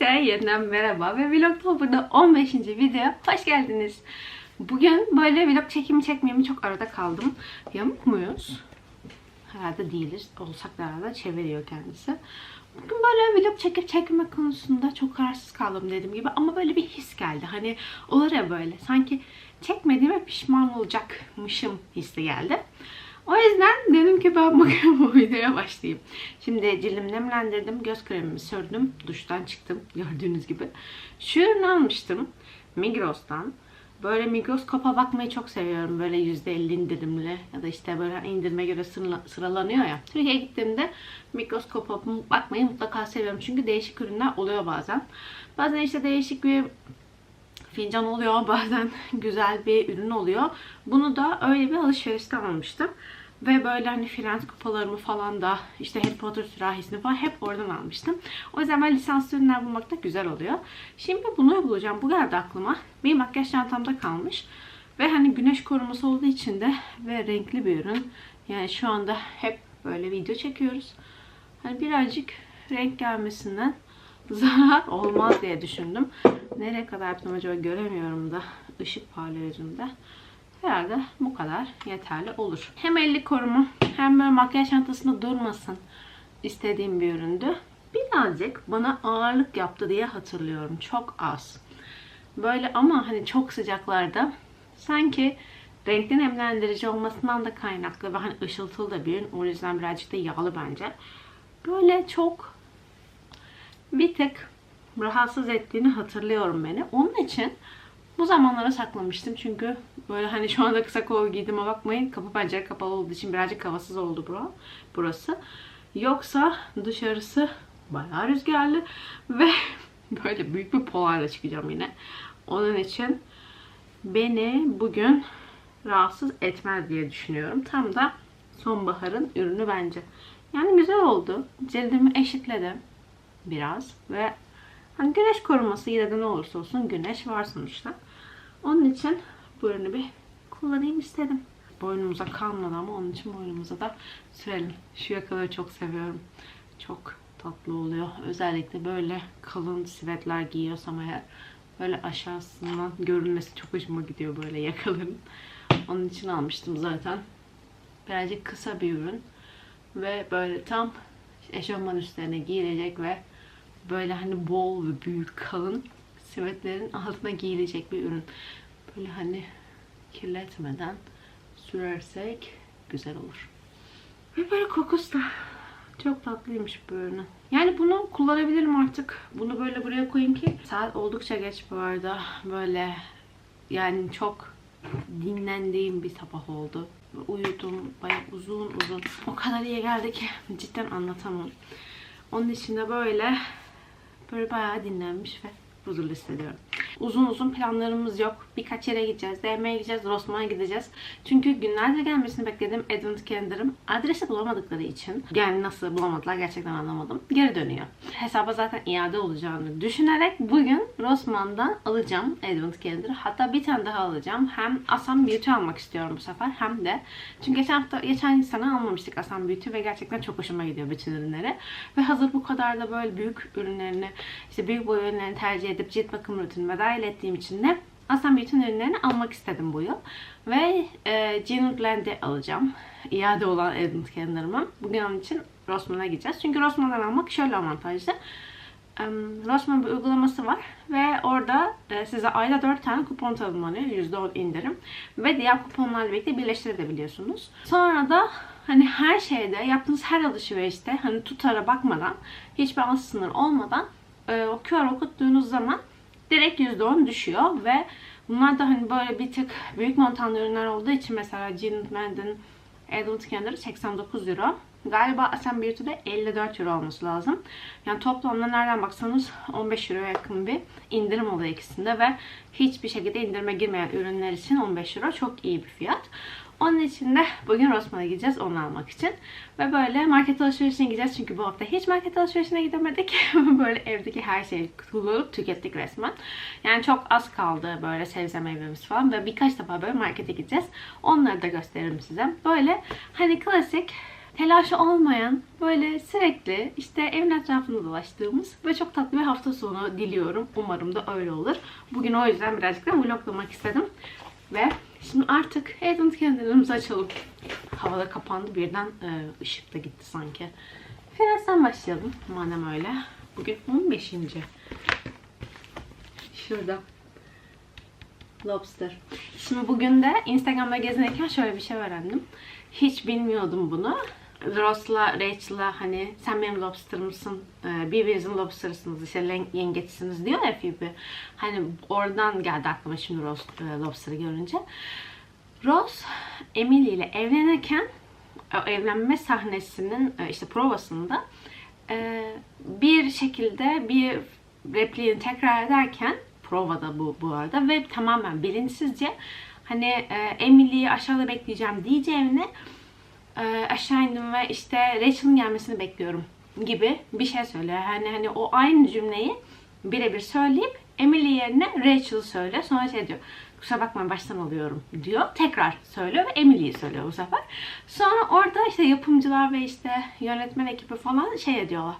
Herkese yeniden merhaba ve Vlogtober'da 15. videoya hoş geldiniz. Bugün böyle vlog çekimi çekmeyeyim çok arada kaldım. Yamuk muyuz? Herhalde değiliz. Olsak da arada çeviriyor kendisi. Bugün böyle vlog çekip çekmek konusunda çok kararsız kaldım dediğim gibi ama böyle bir his geldi. Hani olur ya böyle sanki çekmediğime pişman olacakmışım hissi geldi. O yüzden dedim ki ben bugün bu videoya başlayayım. Şimdi cildimi nemlendirdim. Göz kremimi sürdüm. Duştan çıktım. Gördüğünüz gibi. Şu ürünü almıştım. Migros'tan. Böyle Migros kapa bakmayı çok seviyorum. Böyle %50 indirimli ya da işte böyle indirime göre sırala- sıralanıyor ya. Türkiye'ye gittiğimde Migros kapa bakmayı mutlaka seviyorum. Çünkü değişik ürünler oluyor bazen. Bazen işte değişik bir fincan oluyor. Bazen güzel bir ürün oluyor. Bunu da öyle bir alışverişten almıştım. Ve böyle hani Frens kupalarımı falan da işte Harry Potter sürahisini falan hep oradan almıştım. O yüzden ben lisanslı ürünler bulmak da güzel oluyor. Şimdi bunu bulacağım. Bu geldi aklıma. Benim makyaj çantamda kalmış. Ve hani güneş koruması olduğu için de ve renkli bir ürün. Yani şu anda hep böyle video çekiyoruz. Hani birazcık renk gelmesinden zarar olmaz diye düşündüm. Nereye kadar yaptım acaba göremiyorum da ışık parlayıcında. Herhalde bu kadar yeterli olur. Hem elli koruma hem böyle makyaj çantasında durmasın istediğim bir üründü. Birazcık bana ağırlık yaptı diye hatırlıyorum. Çok az. Böyle ama hani çok sıcaklarda sanki renkli nemlendirici olmasından da kaynaklı ve hani ışıltılı da bir ürün. O yüzden birazcık da yağlı bence. Böyle çok bir tık rahatsız ettiğini hatırlıyorum beni. Onun için bu zamanlara saklamıştım çünkü böyle hani şu anda kısa kol giydiğime bakmayın. Kapı pencere kapalı olduğu için birazcık havasız oldu bura, burası. Yoksa dışarısı bayağı rüzgarlı ve böyle büyük bir polarla çıkacağım yine. Onun için beni bugün rahatsız etmez diye düşünüyorum. Tam da sonbaharın ürünü bence. Yani güzel oldu. Cildimi eşitledim biraz ve hani güneş koruması yine de ne olursa olsun güneş var sonuçta. Onun için bu ürünü bir kullanayım istedim. Boynumuza kalmadı ama onun için boynumuza da sürelim. Şu yakaları çok seviyorum. Çok tatlı oluyor. Özellikle böyle kalın sivetler giyiyorsam eğer böyle aşağısından görünmesi çok hoşuma gidiyor böyle yakaların. Onun için almıştım zaten. Birazcık kısa bir ürün. Ve böyle tam eşofman üstlerine giyilecek ve böyle hani bol ve büyük kalın sivetlerin altına giyilecek bir ürün. Böyle hani kirletmeden sürersek güzel olur. Ve böyle kokusu da çok tatlıymış bu ürünün. Yani bunu kullanabilirim artık. Bunu böyle buraya koyayım ki saat oldukça geç bu arada. Böyle yani çok dinlendiğim bir sabah oldu. Uyudum bayağı uzun uzun. O kadar iyi geldi ki cidden anlatamam. Onun için de böyle böyle bayağı dinlenmiş ve huzurlu hissediyorum. Uzun uzun planlarımız yok. Birkaç yere gideceğiz. DM'ye gideceğiz. Rossmann'a gideceğiz. Çünkü günlerce gelmesini beklediğim Advent Calendar'ım adresi bulamadıkları için yani nasıl bulamadılar gerçekten anlamadım. Geri dönüyor. Hesaba zaten iade olacağını düşünerek bugün Rossmann'dan alacağım Advent Calendar'ı. Hatta bir tane daha alacağım. Hem Asam Beauty almak istiyorum bu sefer hem de çünkü geçen hafta geçen sene almamıştık Asam Beauty ve gerçekten çok hoşuma gidiyor bütün ürünleri. Ve hazır bu kadar da böyle büyük ürünlerini işte büyük boy ürünlerini tercih edip cilt bakım rutinime dahil ettiğim için de aslında bütün ürünlerini almak istedim bu yıl. Ve e, Jean Blend'i alacağım. İade olan Advent Calendar'ımı. Bugün onun için Rossmann'a gideceğiz. Çünkü Rossmann'dan almak şöyle avantajlı. E, Rossmann bir uygulaması var ve orada e, size ayda 4 tane kupon tanımlanıyor. %10 indirim. Ve diğer kuponlarla birlikte birleştirebiliyorsunuz. Sonra da hani her şeyde yaptığınız her alışverişte hani tutara bakmadan hiçbir alt sınır olmadan e, o QR okuttuğunuz zaman direkt %10 düşüyor ve bunlar da hani böyle bir tık büyük montanlı ürünler olduğu için mesela Jean Madden Adult Candy'leri 89 euro. Galiba Ascent Beauty'de 54 euro olması lazım. Yani toplamda nereden baksanız 15 euroya yakın bir indirim oluyor ikisinde ve hiçbir şekilde indirime girmeyen ürünler için 15 euro çok iyi bir fiyat. Onun için de bugün Rossmann'a gideceğiz onu almak için. Ve böyle market alışverişine gideceğiz çünkü bu hafta hiç market alışverişine gidemedik. böyle evdeki her şeyi kullanıp tükettik resmen. Yani çok az kaldı böyle sebze meyvemiz falan ve birkaç defa böyle markete gideceğiz. Onları da gösteririm size. Böyle hani klasik telaşı olmayan, böyle sürekli işte evin etrafında dolaştığımız ve çok tatlı bir hafta sonu diliyorum. Umarım da öyle olur. Bugün o yüzden birazcık da vloglamak istedim. Ve şimdi artık Advent kendilerimizi açalım. Havada kapandı birden e, ışık da gitti sanki. Firas'tan başlayalım madem öyle. Bugün 15. Şurada. Lobster. Şimdi bugün de Instagram'da gezinirken şöyle bir şey öğrendim. Hiç bilmiyordum bunu. Ross'la, Rachel'la hani sen benim lobster'ımsın, e, birbirinizin lobster'ısınız, işte yengeçsiniz diyor ya Phoebe. Hani oradan geldi aklıma şimdi Ross e, lobster'ı görünce. Ross, Emily ile evlenirken o evlenme sahnesinin e, işte provasında e, bir şekilde bir repliğini tekrar ederken provada bu bu arada ve tamamen bilinçsizce hani e, Emily'yi aşağıda bekleyeceğim diyeceğine e, aşağı indim ve işte Rachel'ın gelmesini bekliyorum gibi bir şey söylüyor. Yani hani o aynı cümleyi birebir söyleyip Emily yerine Rachel söyle. Sonra şey diyor. Kusura bakmayın baştan alıyorum diyor. Tekrar söylüyor ve Emily'yi söylüyor bu sefer. Sonra orada işte yapımcılar ve işte yönetmen ekibi falan şey ediyorlar.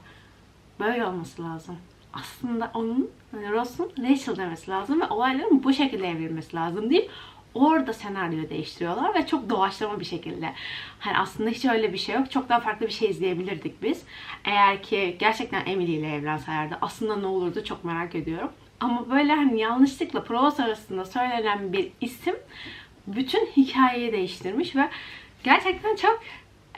Böyle olması lazım. Aslında onun, hani Ross'un Rachel demesi lazım ve olayların bu şekilde evrilmesi lazım deyip orada senaryoyu değiştiriyorlar ve çok doğaçlama bir şekilde. Hani aslında hiç öyle bir şey yok. Çok daha farklı bir şey izleyebilirdik biz. Eğer ki gerçekten Emily ile evlenselerdi aslında ne olurdu çok merak ediyorum. Ama böyle hani yanlışlıkla prova arasında söylenen bir isim bütün hikayeyi değiştirmiş ve gerçekten çok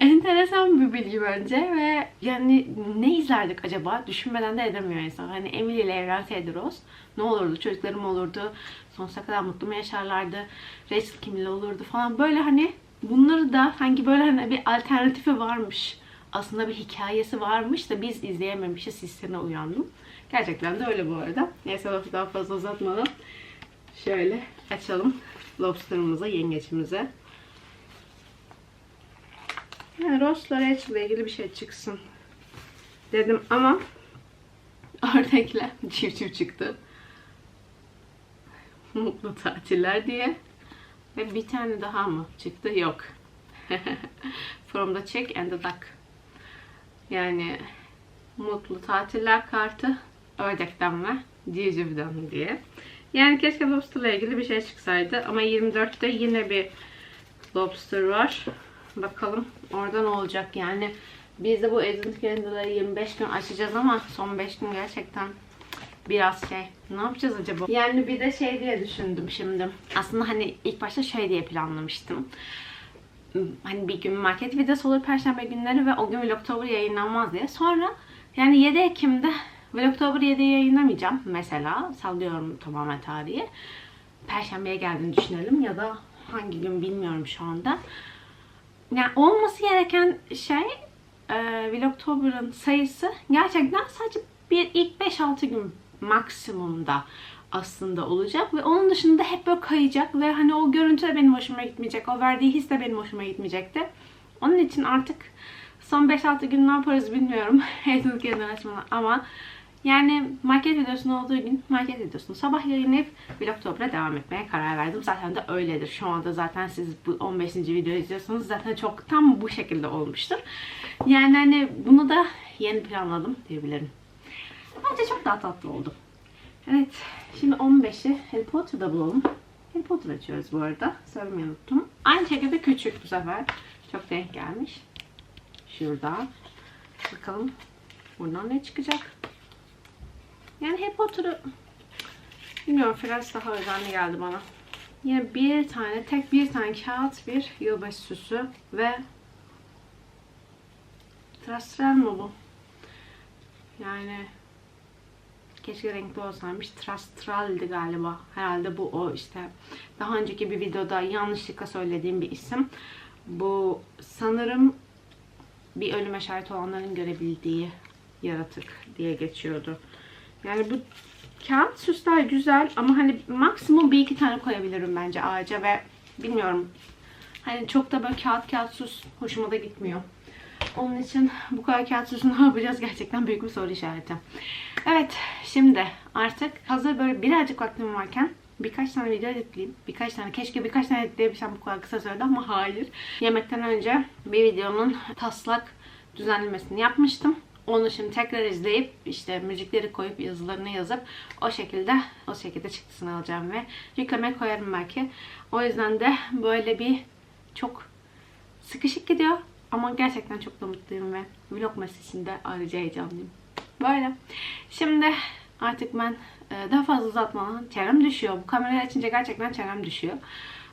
enteresan bir bilgi bence ve yani ne izlerdik acaba düşünmeden de edemiyor insan. Hani Emily ile evlenseydi Rose ne olurdu? Çocuklarım olurdu. Sonsuza kadar mutlu mu yaşarlardı? Rachel kimle olurdu falan. Böyle hani bunları da sanki böyle hani bir alternatifi varmış. Aslında bir hikayesi varmış da biz izleyememişiz hissine uyandım. Gerçekten de öyle bu arada. Neyse lafı daha fazla uzatmadan şöyle açalım lobsterımıza, yengeçimize. Yani Ross'la Rachel'la ilgili bir şey çıksın dedim ama oradakiler civciv çıktı. Mutlu tatiller diye. Ve bir tane daha mı çıktı? Yok. From the chick and the duck. Yani mutlu tatiller kartı ördekten ve civcivden diye. Yani keşke lobsterla ilgili bir şey çıksaydı. Ama 24'te yine bir lobster var. Bakalım orada ne olacak yani. Biz de bu Advent Candle'ları 25 gün açacağız ama son 5 gün gerçekten biraz şey. Ne yapacağız acaba? Yani bir de şey diye düşündüm şimdi. Aslında hani ilk başta şey diye planlamıştım. Hani bir gün market videosu olur perşembe günleri ve o gün Vlogtober yayınlanmaz diye. Sonra yani 7 Ekim'de Vlogtober 7'yi yayınlamayacağım mesela. Sallıyorum tamamen tarihi. Perşembeye geldiğini düşünelim ya da hangi gün bilmiyorum şu anda. Yani olması gereken şey e, Vlogtober'ın sayısı gerçekten sadece bir ilk 5-6 gün maksimumda aslında olacak ve onun dışında hep böyle kayacak ve hani o görüntü de benim hoşuma gitmeyecek. O verdiği his de benim hoşuma gitmeyecekti. Onun için artık son 5-6 gün ne yaparız bilmiyorum. Kendini açmadan ama yani market videosunun olduğu gün market videosunu sabah yayınlayıp Vlogtober'a devam etmeye karar verdim. Zaten de öyledir. Şu anda zaten siz bu 15. videoyu izliyorsanız zaten çok tam bu şekilde olmuştur. Yani hani bunu da yeni planladım diyebilirim. Bence çok daha tatlı oldu. Evet. Şimdi 15'i Harry Potter'da bulalım. Harry Potter açıyoruz bu arada. Söylemeyi unuttum. Aynı şekilde küçük bu sefer. Çok denk gelmiş. Şurada. Bakalım buradan ne çıkacak. Yani Harry Potter'ı bilmiyorum biraz daha özenli geldi bana. Yine bir tane, tek bir tane kağıt, bir yılbaşı süsü ve Trastral mı bu? Yani keşke renkli olsaymış. Trastral'di galiba. Herhalde bu o işte. Daha önceki bir videoda yanlışlıkla söylediğim bir isim. Bu sanırım bir ölüme şahit olanların görebildiği yaratık diye geçiyordu. Yani bu kağıt süsler güzel ama hani maksimum bir iki tane koyabilirim bence ağaca ve bilmiyorum. Hani çok da böyle kağıt kağıt süs hoşuma da gitmiyor. Onun için bu kadar kağıt süsü ne yapacağız gerçekten büyük bir soru işareti. Evet şimdi artık hazır böyle birazcık vaktim varken birkaç tane video editleyeyim. Birkaç tane. Keşke birkaç tane editleyebilsem bu kadar kısa sürede ama hayır. Yemekten önce bir videonun taslak düzenlemesini yapmıştım. Onu şimdi tekrar izleyip işte müzikleri koyup yazılarını yazıp o şekilde o şekilde çıktısını alacağım ve yüklemeye koyarım belki. O yüzden de böyle bir çok sıkışık gidiyor ama gerçekten çok da mutluyum ve vlog mesajında ayrıca heyecanlıyım. Böyle. Şimdi artık ben e, daha fazla uzatmadan çenem düşüyor. Bu kamerayı açınca gerçekten çenem düşüyor.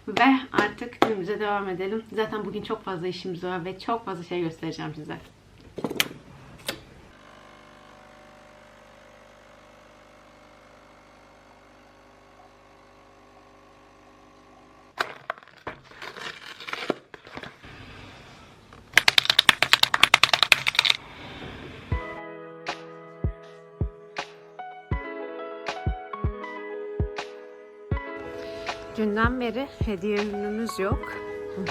Ve artık günümüze devam edelim. Zaten bugün çok fazla işimiz var ve çok fazla şey göstereceğim size. Dünden beri hediye ürünümüz yok.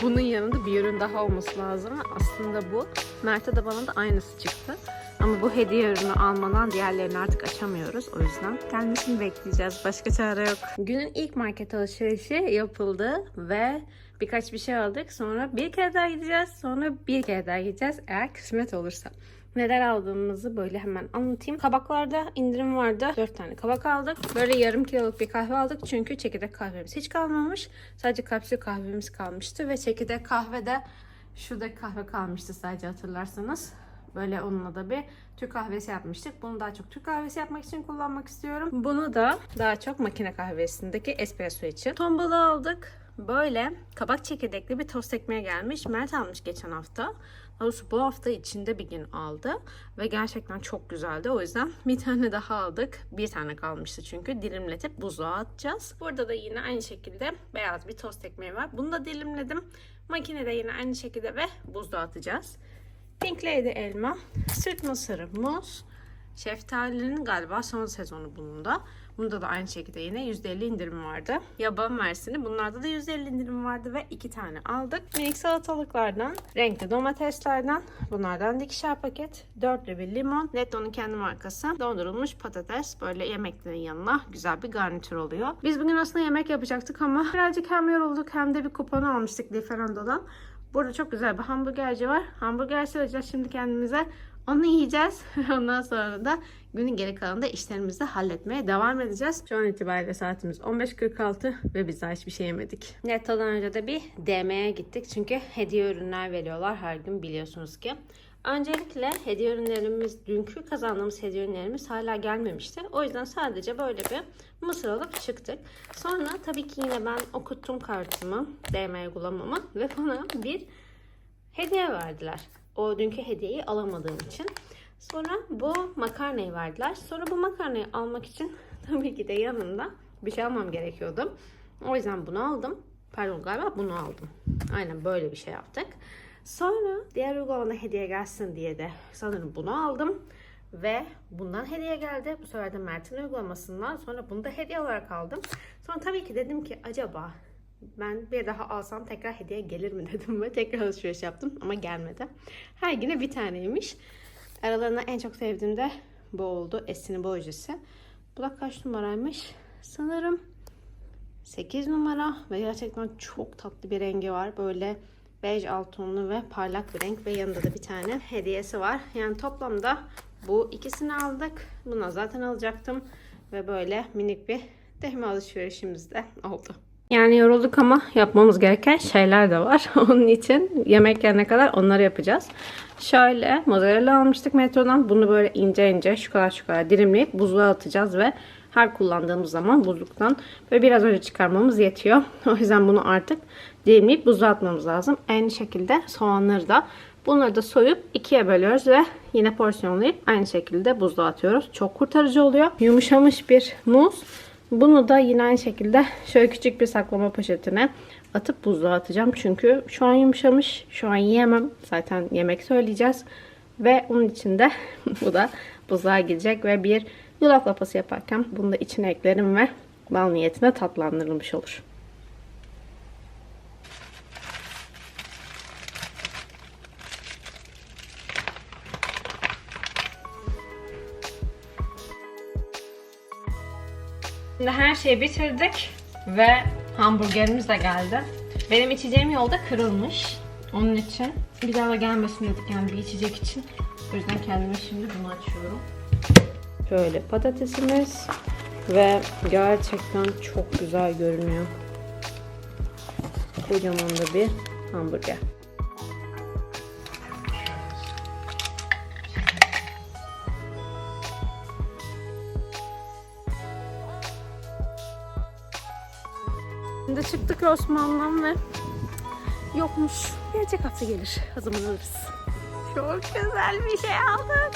Bunun yanında bir ürün daha olması lazım. Aslında bu. Mert'e de bana da aynısı çıktı. Ama bu hediye ürünü almadan diğerlerini artık açamıyoruz. O yüzden gelmesini bekleyeceğiz. Başka çare yok. Günün ilk market alışverişi yapıldı ve birkaç bir şey aldık. Sonra bir kere daha gideceğiz. Sonra bir kere daha gideceğiz eğer kısmet olursa. Neler aldığımızı böyle hemen anlatayım. Kabaklarda indirim vardı. 4 tane kabak aldık. Böyle yarım kiloluk bir kahve aldık. Çünkü çekirdek kahvemiz hiç kalmamış. Sadece kapsül kahvemiz kalmıştı. Ve çekirdek kahvede şurada kahve kalmıştı sadece hatırlarsanız. Böyle onunla da bir Türk kahvesi yapmıştık. Bunu daha çok Türk kahvesi yapmak için kullanmak istiyorum. Bunu da daha çok makine kahvesindeki espresso için. Ton balığı aldık. Böyle kabak çekirdekli bir tost ekmeğe gelmiş. Mert almış geçen hafta. Doğrusu bu hafta içinde bir gün aldı. Ve gerçekten çok güzeldi. O yüzden bir tane daha aldık. Bir tane kalmıştı çünkü. Dilimletip buzluğa atacağız. Burada da yine aynı şekilde beyaz bir tost ekmeği var. Bunu da dilimledim. Makinede yine aynı şekilde ve buzluğa atacağız. Pink Lady elma, süt mısırı, muz, şeftalinin galiba son sezonu bunun da. Bunda da aynı şekilde yine %50 indirim vardı. Yaban mersini bunlarda da %50 indirim vardı ve iki tane aldık. Minik salatalıklardan, renkli domateslerden, bunlardan da paket. Dörtlü bir limon, Netto'nun kendi markası. Dondurulmuş patates böyle yemeklerin yanına güzel bir garnitür oluyor. Biz bugün aslında yemek yapacaktık ama birazcık hem yorulduk hem de bir kupon almıştık Lieferando'dan. Burada çok güzel bir hamburgerci var. Hamburger söyleyeceğiz şimdi kendimize. Onu yiyeceğiz. Ondan sonra da günün geri kalanında işlerimizi halletmeye devam edeceğiz. Şu an itibariyle saatimiz 15.46 ve biz daha hiçbir şey yemedik. Netto'dan önce de bir DM'ye gittik. Çünkü hediye ürünler veriyorlar her gün biliyorsunuz ki. Öncelikle hediye ürünlerimiz, dünkü kazandığımız hediye ürünlerimiz hala gelmemişti. O yüzden sadece böyle bir mısır alıp çıktık. Sonra tabii ki yine ben okuttum kartımı, DM uygulamamı ve bana bir hediye verdiler. O dünkü hediyeyi alamadığım için. Sonra bu makarnayı verdiler. Sonra bu makarnayı almak için tabii ki de yanında bir şey almam gerekiyordu. O yüzden bunu aldım. Pardon galiba bunu aldım. Aynen böyle bir şey yaptık. Sonra diğer uygulamada hediye gelsin diye de sanırım bunu aldım. Ve bundan hediye geldi. Bu sefer de Mert'in uygulamasından sonra bunu da hediye olarak aldım. Sonra tabii ki dedim ki acaba ben bir daha alsam tekrar hediye gelir mi dedim ve tekrar alışveriş yaptım ama gelmedi. Her yine bir taneymiş. Aralarında en çok sevdiğim de bu oldu. Esin'in bu ojesi. Bu da kaç numaraymış? Sanırım 8 numara ve gerçekten çok tatlı bir rengi var. Böyle bej alt ve parlak bir renk ve yanında da bir tane hediyesi var. Yani toplamda bu ikisini aldık. Buna zaten alacaktım ve böyle minik bir dehme alışverişimiz de oldu. Yani yorulduk ama yapmamız gereken şeyler de var. Onun için yemek yerine kadar onları yapacağız. Şöyle mozzarella almıştık metrodan. Bunu böyle ince ince şu kadar şu kadar dilimleyip buzluğa atacağız ve her kullandığımız zaman buzluktan ve biraz önce çıkarmamız yetiyor. O yüzden bunu artık dilimleyip buzluğa atmamız lazım. Aynı şekilde soğanları da bunları da soyup ikiye bölüyoruz ve yine porsiyonlayıp aynı şekilde buzluğa atıyoruz. Çok kurtarıcı oluyor. Yumuşamış bir muz. Bunu da yine aynı şekilde şöyle küçük bir saklama poşetine atıp buzluğa atacağım. Çünkü şu an yumuşamış. Şu an yiyemem. Zaten yemek söyleyeceğiz. Ve onun için de bu da buzluğa gidecek ve bir yulaf lapası yaparken bunu da içine eklerim ve bal niyetine tatlandırılmış olur. Şimdi her şeyi bitirdik. Ve hamburgerimiz de geldi. Benim içeceğim yolda kırılmış. Onun için bir daha da gelmesin dedik yani bir içecek için. O yüzden kendime şimdi bunu açıyorum. Şöyle patatesimiz ve gerçekten çok güzel görünüyor. Kocaman da bir hamburger. Çıktık Osman'dan ve yokmuş. Gelecek hafta gelir. O zaman alırız. Çok güzel bir şey aldık.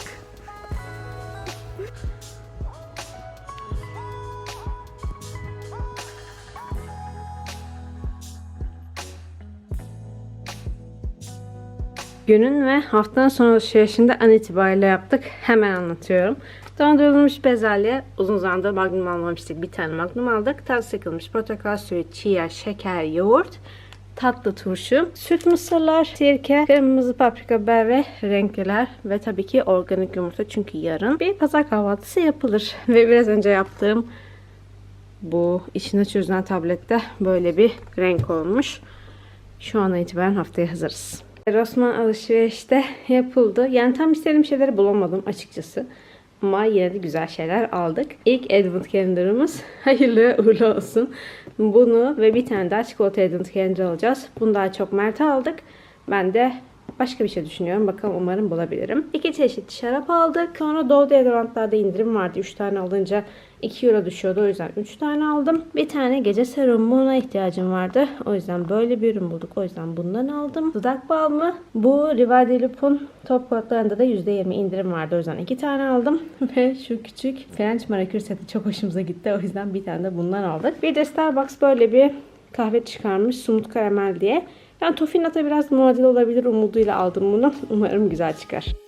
Günün ve haftanın son alışverişinde an itibariyle yaptık. Hemen anlatıyorum. Dondurulmuş bezelye. Uzun zamandır magnum almamıştık. Bir tane magnum aldık. Taze sıkılmış portakal suyu, chia, şeker, yoğurt. Tatlı turşu, süt mısırlar, sirke, kırmızı paprika, biber ve renkliler ve tabii ki organik yumurta çünkü yarın bir pazar kahvaltısı yapılır. Ve biraz önce yaptığım bu içine çözülen tablette böyle bir renk olmuş. Şu ana itibaren haftaya hazırız. Rosman alışverişte yapıldı. Yani tam istediğim şeyleri bulamadım açıkçası. Ama yine de güzel şeyler aldık. İlk Advent Calendar'ımız hayırlı uğurlu olsun. Bunu ve bir tane daha çikolata Advent Calendar alacağız. Bunu daha çok Mert'e aldık. Ben de başka bir şey düşünüyorum. Bakalım umarım bulabilirim. İki çeşit şarap aldık. Sonra Doğu deodorantlarda indirim vardı. 3 tane alınca 2 euro düşüyordu. O yüzden 3 tane aldım. Bir tane gece serumuna ihtiyacım vardı. O yüzden böyle bir ürün bulduk. O yüzden bundan aldım. Dudak balmı. Bu Rivadi Loop'un top kodlarında da %20 indirim vardı. O yüzden 2 tane aldım. Ve şu küçük French manikür seti çok hoşumuza gitti. O yüzden bir tane de bundan aldık. Bir de Starbucks böyle bir kahve çıkarmış. Sumut karamel diye. Ben Tofinat'a biraz muadil olabilir umuduyla aldım bunu. Umarım güzel çıkar.